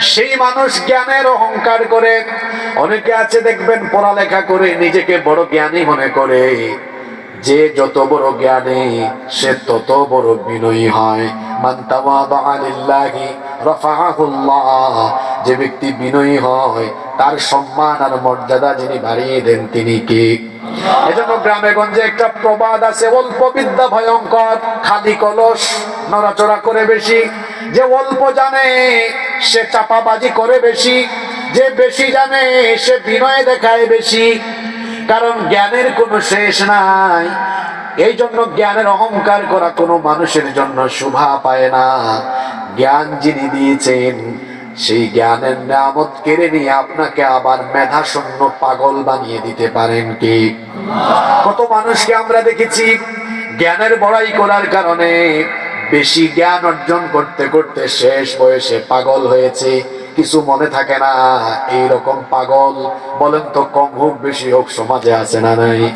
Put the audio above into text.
সেই মানুষ জ্ঞানের অহংকার করে। অনেকে আছে দেখবেন পড়ালেখা করে, নিজেকে বড় জ্ঞানী মনে করে। যে যত বড় জ্ঞানী, সে তত বড় বিনয়ী হয়। যে ব্যক্তি বিনয়ী হয়, তার সম্মান আর মর্যাদা যিনি বাড়িয়ে দেন, তিনি কি? এজন্য গ্রামে গঞ্জে একটা প্রবাদ আছে, অল্প বিদ্যা ভয়ঙ্কর। খালি কলস, নড়াচড়া করে বেশি। যে অল্প জানে, সে চাপাবাজি করে বেশি। যে বেশি জানে, সে বিনয় দেখায় বেশি। কারণ জ্ঞানের কোনো শেষ নাই। এই জন্য জ্ঞানের অহংকার করা কোনো মানুষের জন্য শোভা পায় না। জ্ঞান যিনি দিয়েছেন, সেই জ্ঞানের নামত কেড়ে নিয়ে আপনাকে আবার মেধা শূন্য পাগল বানিয়ে দিতে পারেন কি? কত মানুষকে আমরা দেখেছি, জ্ঞানের বড়াই করার কারণে বেশি জ্ঞান অর্জন করতে করতে শেষ বয়সে পাগল হয়েছে। কিছু মনে থাকে না এই রকম পাগল? বলেন তো, কম হোক, বেশি হোক, সমাজে আছে না নাই?